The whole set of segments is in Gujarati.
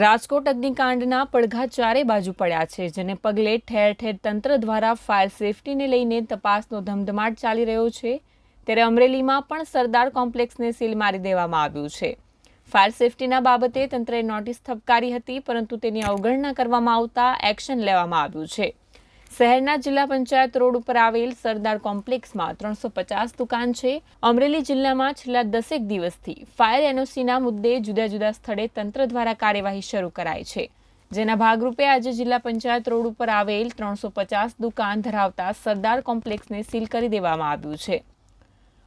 રાજકોટ અગ્નિકાંડના પડઘા ચારે બાજુ પડ્યા છે, જેને પગલે ઠેર ઠેર તંત્ર દ્વારા ફાયર સેફટીને લઈને તપાસનો ધમધમાટ ચાલી રહ્યો છે. ત્યારે અમરેલીમાં પણ સરદાર કોમ્પ્લેક્સને સીલ મારી દેવામાં આવ્યું છે. ફાયર સેફટીના બાબતે તંત્રએ નોટિસ થપકારી હતી, પરંતુ તેની અવગણના કરવામાં આવતા એક્શન લેવામાં આવ્યું છે. શહેરના જિલ્લા પંચાયત રોડ ઉપર આવેલ સરદાર કોમ્પ્લેક્સમાં ત્રણસો પચાસ દુકાન છે. અમરેલી જિલ્લામાં છેલ્લા દસેક દિવસથી ફાયર એનઓસીના મુદ્દે જુદા જુદા સ્થળે તંત્ર દ્વારા કાર્યવાહી શરૂ કરાઈ છે. જેના ભાગરૂપે આજે જિલ્લા પંચાયત રોડ ઉપર આવેલ ત્રણસો પચાસ દુકાન ધરાવતા સરદાર કોમ્પ્લેક્સને સીલ કરી દેવામાં આવ્યું છે.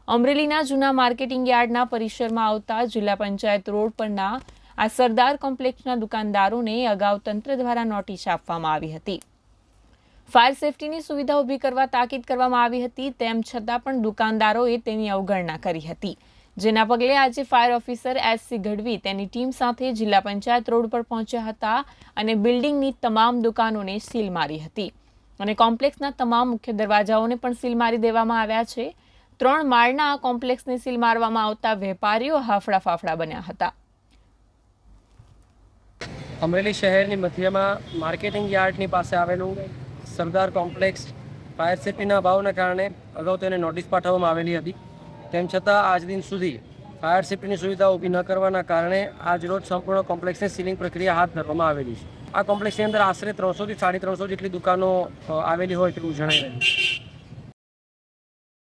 અમરેલીના જૂના માર્કેટિંગ યાર્ડના પરિસરમાં આવતા જિલ્લા પંચાયત રોડ પરના આ સરદાર કોમ્પ્લેક્સના દુકાનદારોને અગાઉ તંત્ર દ્વારા નોટિસ આપવામાં આવી હતી. ફાયર સેફટીની સુવિધા ઊભી કરવા તાકીદ કરવામાં આવી હતી, તેમ છતાં પણ દુકાનદારોએ તેની અવગણના કરી હતી. જેના પગલે આજે fire officer S C Gadhvi તેની ટીમ સાથે જિલ્લા પંચાયત રોડ પર પહોંચ્યા હતા અને બિલ્ડિંગની તમામ દુકાનોને સીલ મારી હતી. અને કોમ્પ્લેક્સના તમામ મુખ્ય દરવાજાઓને પણ સીલ મારી દેવામાં આવ્યા છે. ત્રણ માળના આ કોમ્પ્લેક્સને સીલ મારવામાં આવતા વેપારીઓ હાફડા ફાફડા બન્યા હતા. અમરેલી શહેરની મધ્યમાં માર્કેટિંગ યાર્ડની પાસે આવેલું સરદાર કોમ્પ્લેક્સ ફાયર સેફ્ટીના અભાવના કારણે અગાઉ તેને નોટિસ પાઠવવામાં આવેલી હતી. તેમ છતાં આજ દિન સુધી ફાયર સેફ્ટીની સુવિધા ઊભી ન કરવાના કારણે આજ રોજ સંપૂર્ણ કોમ્પ્લેક્સની સીલિંગ પ્રક્રિયા હાથ ધરવામાં આવેલી છે. આ કોમ્પ્લેક્સની અંદર આશરે ત્રણસોથી સાડી ત્રણસો જેટલી દુકાનો આવેલી હોય તેવું જણાઈ રહ્યું છે.